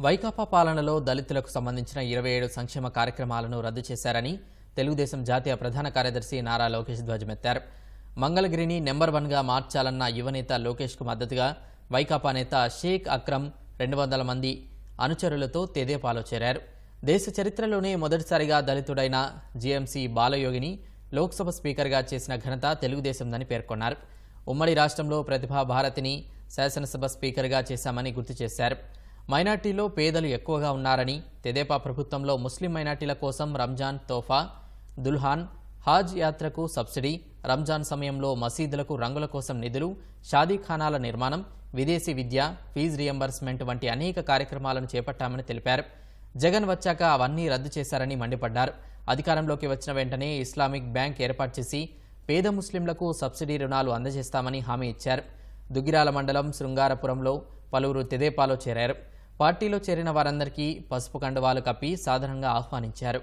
వైకాపా పాలనలో దళితులకు సంబంధించిన ఇరవై ఏడు సంక్షేమ కార్యక్రమాలను రద్దు చేశారని తెలుగుదేశం జాతీయ ప్రధాన కార్యదర్శి నారా లోకేష్ ధ్వజమెత్తారు మంగళగిరిని నెంబర్ వన్గా మార్చాలన్న యువనేత లోకేష్కు మద్దతుగా వైకాపా నేత షేక్ అక్రమ్ రెండు వందల మంది అనుచరులతో తెదేపాలో చేరారు. దేశ చరిత్రలోనే మొదటిసారిగా దళితుడైన జీఎంసీ బాలయోగిని లోక్సభ స్పీకర్గా చేసిన ఘనత తెలుగుదేశందని పేర్కొన్నారు. ఉమ్మడి రాష్ట్రంలో ప్రతిభా భారతిని శాసనసభ స్పీకర్గా చేశామని గుర్తు చేశారు. మైనార్టీలో పేదలు ఎక్కువగా ఉన్నారని తెదేపా ప్రభుత్వంలో ముస్లిం మైనార్టీల కోసం రంజాన్ తోఫా దుల్హాన్ హాజ్ యాత్రకు సబ్సిడీ రంజాన్ సమయంలో మసీదులకు రంగుల కోసం నిధులు షాదీఖానాల నిర్మాణం విదేశీ విద్య ఫీజు రియంబర్స్మెంట్ వంటి అనేక కార్యక్రమాలను చేపట్టామని తెలిపారు. జగన్ వచ్చాక అవన్నీ రద్దు చేశారని మండిపడ్డారు. అధికారంలోకి వచ్చిన వెంటనే ఇస్లామిక్ బ్యాంక్ ఏర్పాటు చేసి పేద ముస్లింలకు సబ్సిడీ రుణాలు అందజేస్తామని హామీ ఇచ్చారు. దుగ్గిరాల మండలం శృంగారపురంలో పలువురు తెదేపాలో చేరారు. పార్టీలో చేరిన వారందరికీ పసుపు కండువాలు కప్పి సాధారణంగా ఆహ్వానించారు